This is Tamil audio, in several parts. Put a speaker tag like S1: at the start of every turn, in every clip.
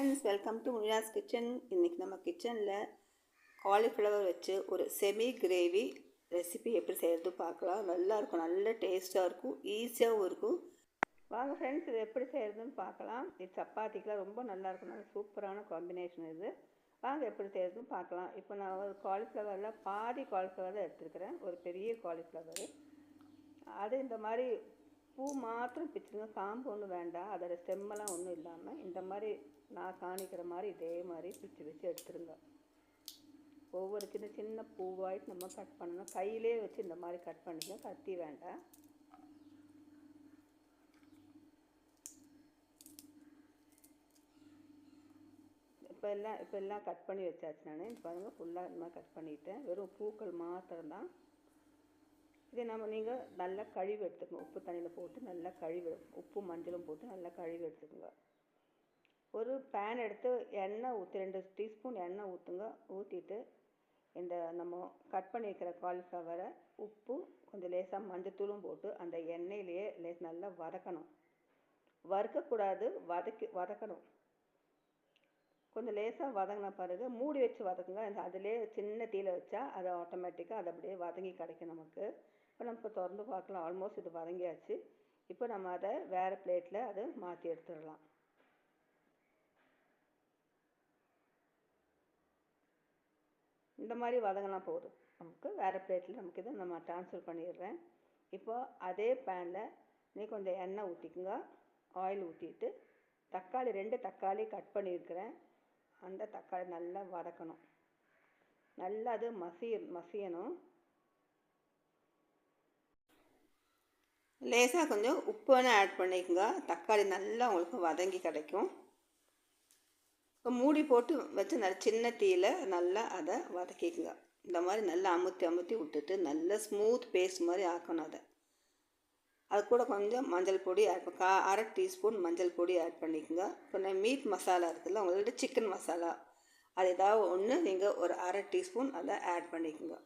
S1: Friends welcome to Munira's kitchen. இன்றைக்கி நம்ம கிச்சனில் காலிஃப்ளவர் வச்சு ஒரு செமி கிரேவி ரெசிபி எப்படி செய்கிறது பார்க்கலாம். நல்லாயிருக்கும் நல்ல டேஸ்ட்டாக இருக்கும் ஈஸியாகவும் இருக்கும். வாங்க ஃப்ரெண்ட்ஸ் இது எப்படி செய்கிறதுன்னு பார்க்கலாம். இது சப்பாத்திக்கெலாம் ரொம்ப நல்லாயிருக்கும் நல்ல சூப்பரான காம்பினேஷன் இது. வாங்க எப்படி செய்கிறதுன்னு பார்க்கலாம். இப்போ நான் ஒரு காலிஃப்ளவரில் பாதி காலிஃப்ளவர் தான் எடுத்துருக்கிறேன். ஒரு பெரிய காலிஃப்ளவர் அது இந்த மாதிரி பூ மாத்திரம் பிச்சுருங்க. காம்பு ஒன்றும் வேண்டாம் அதோட செம்மெல்லாம் ஒன்றும் இல்லாமல் இந்த மாதிரி நான் காணிக்கிற மாதிரி இதே மாதிரி பிச்சு வச்சு எடுத்துருங்க. ஒவ்வொரு சின்ன சின்ன பூவாயிட்டு நம்ம கட் பண்ணணும். கையிலே வச்சு இந்த மாதிரி கட் பண்ணிக்கணும் கத்தி வேண்டாம். இப்போ எல்லாம் இப்போ எல்லாம் கட் பண்ணி வச்சாச்சு நான். பாருங்கள் ஃபுல்லாக இந்த மாதிரி கட் பண்ணிட்டேன். வெறும் பூக்கள் மாத்திரம்தான். இதை நம்ம நீங்கள் நல்லா கழுவி எடுத்துக்கணும் உப்பு தண்ணியில் போட்டு நல்லா கழுவி உப்பு மஞ்சளும் போட்டு நல்லா கழுவி எடுத்துக்கோங்க. ஒரு பேன் எடுத்து எண்ணெய் ஊற்றி ரெண்டு டீஸ்பூன் எண்ணெய் ஊற்றுங்க ஊற்றிட்டு இந்த நம்ம கட் பண்ணி வைக்கிற காலிஃப்ளவரை உப்பு கொஞ்சம் லேசாக மஞ்சத்தூளும் போட்டு அந்த எண்ணெயிலேயே லேஸ் நல்லா வதக்கணும். வறுக்கக்கூடாது வதக்கி வதக்கணும். கொஞ்சம் லேசாக வதங்கின பிறகு மூடி வச்சு வதக்குங்க. அந்த அதிலே சின்ன தீயில் வச்சா அது ஆட்டோமேட்டிக்காக அது அப்படியே வதங்கி கிடைக்கும் நமக்கு. இப்போ நம்ம இப்போ திறந்து பார்க்கலாம் ஆல்மோஸ்ட் இது வதங்கியாச்சு. இப்போ நம்ம அதை வேறு பிளேட்டில் அதை மாற்றி எடுத்துடலாம். இந்த மாதிரி வதங்கினா போதும் நமக்கு வேறு பிளேட்டில் நமக்கு இதை நம்ம ட்ரான்ஸ்ஃபர் பண்ணிடுறேன். இப்போ அதே பேனில் நீ கொஞ்சம் எண்ணெய் ஊற்றிக்குங்க ஆயில் ஊற்றிட்டு தக்காளி ரெண்டு தக்காளி கட் பண்ணியிருக்கிறேன். அந்த தக்காளி நல்லா வதக்கணும். நல்லா அது மசிய மசியணும். லேசாக கொஞ்சம் உப்பு வேணால் ஆட் பண்ணிக்கோங்க. தக்காளி நல்லா உங்களுக்கு வதங்கி கிடைக்கும். இப்போ மூடி போட்டு வச்சு நல்ல சின்ன தீயில் நல்லா அதை வதக்கிக்குங்க. இந்த மாதிரி நல்லா அமுத்தி அமுத்தி விட்டுட்டு நல்ல ஸ்மூத் பேஸ்ட் மாதிரி ஆக்கணும் அதை. அது கூட கொஞ்சம் மஞ்சள் பொடி ஆட் கா அரை டீஸ்பூன் மஞ்சள் பொடி ஆட் பண்ணிக்கோங்க. இப்போ நான் மீட் மசாலா இருக்குதுல்ல உங்கள்கிட்ட சிக்கன் மசாலா அது ஏதாவது ஒன்று நீங்கள் ஒரு அரை டீஸ்பூன் அதை ஆட் பண்ணிக்கோங்க.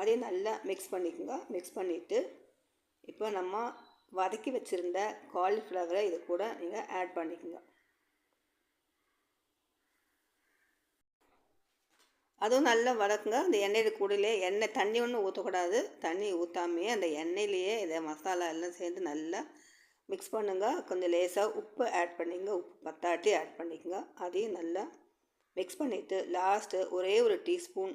S1: அதையும் நல்லா மிக்ஸ் பண்ணிக்கோங்க. மிக்ஸ் பண்ணிவிட்டு இப்போ நம்ம வதக்கி வச்சுருந்த காலிஃப்ளவரை இது கூட நீங்கள் ஆட் பண்ணிக்கோங்க. அதுவும் நல்லா வதக்குங்க. அந்த எண்ணெயில் கூடலே எண்ணெய் தண்ணி ஒன்றும் ஊற்றக்கூடாது தண்ணி ஊற்றாமையே அந்த எண்ணெயிலேயே இதை மசாலா எல்லாம் சேர்ந்து நல்லா மிக்ஸ் பண்ணுங்கள் கொஞ்சம் லேசாக உப்பு ஆட் பண்ணிங்க உப்பு பத்தாட்டி ஆட் பண்ணிக்கோங்க. அதையும் நல்லா மிக்ஸ் பண்ணிவிட்டு லாஸ்ட்டு ஒரே ஒரு டீஸ்பூன்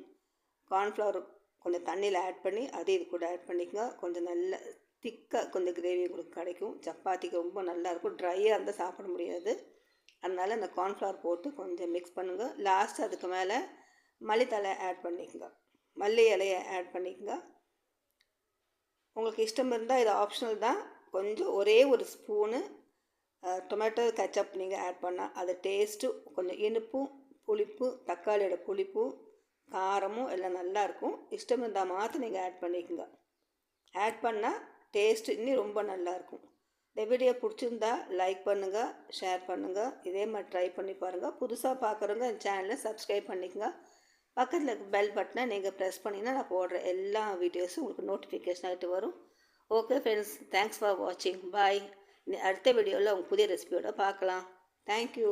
S1: கார்ன்ஃப்ளவர் கொஞ்சம் தண்ணியில் ஆட் பண்ணி அதையும் இது கூட ஆட் பண்ணிக்கோங்க. கொஞ்சம் நல்ல திக்காக கொஞ்சம் கிரேவி உங்களுக்கு கிடைக்கும். சப்பாத்திக்கு ரொம்ப நல்லாயிருக்கும் ட்ரையாக இருந்தால் சாப்பிட முடியாது. அதனால் இந்த கார்ன்ஃப்ளவர் போட்டு கொஞ்சம் மிக்ஸ் பண்ணுங்கள் லாஸ்ட்டு அதுக்கு மேலே மல்லித்தலை ஆட் பண்ணிக்கோங்க. மல்லி இலையை ஆட் பண்ணிக்கோங்க. உங்களுக்கு இஷ்டம் இருந்தால் இது ஆப்ஷனல் தான். கொஞ்சம் ஒரே ஒரு ஸ்பூனு டொமேட்டோ கச்சப் நீங்கள் ஆட் பண்ணால் அது டேஸ்ட்டு கொஞ்சம் இனிப்பும் புளிப்பு தக்காளியோட புளிப்பு காரமும் எல்லாம் நல்லாயிருக்கும் இஷ்டம் இருந்தால் மாற்ற நீங்கள் ஆட் பண்ணிக்கோங்க. ஆட் பண்ணால் டேஸ்ட்டு இன்னும் ரொம்ப நல்லாயிருக்கும். இந்த வீடியோ பிடிச்சிருந்தா லைக் பண்ணுங்கள் ஷேர் பண்ணுங்கள் இதே மாதிரி ட்ரை பண்ணி பாருங்கள் புதுசாக பார்க்குறவங்க என் சேனலை சப்ஸ்கிரைப் பண்ணிக்கோங்க. பக்கத்தில் பெல் பட்டனை நீங்கள் ப்ரெஸ் பண்ணிங்கன்னா நான் போடுற எல்லா வீடியோஸும் உங்களுக்கு நோட்டிஃபிகேஷன் ஆகிட்டு வரும். ஓகே ஃப்ரெண்ட்ஸ் தேங்க்ஸ் ஃபார் வாட்சிங் பாய் அடுத்த வீடியோவில் உங்கள் புதிய ரெசிபியோட பார்க்கலாம். தேங்க்யூ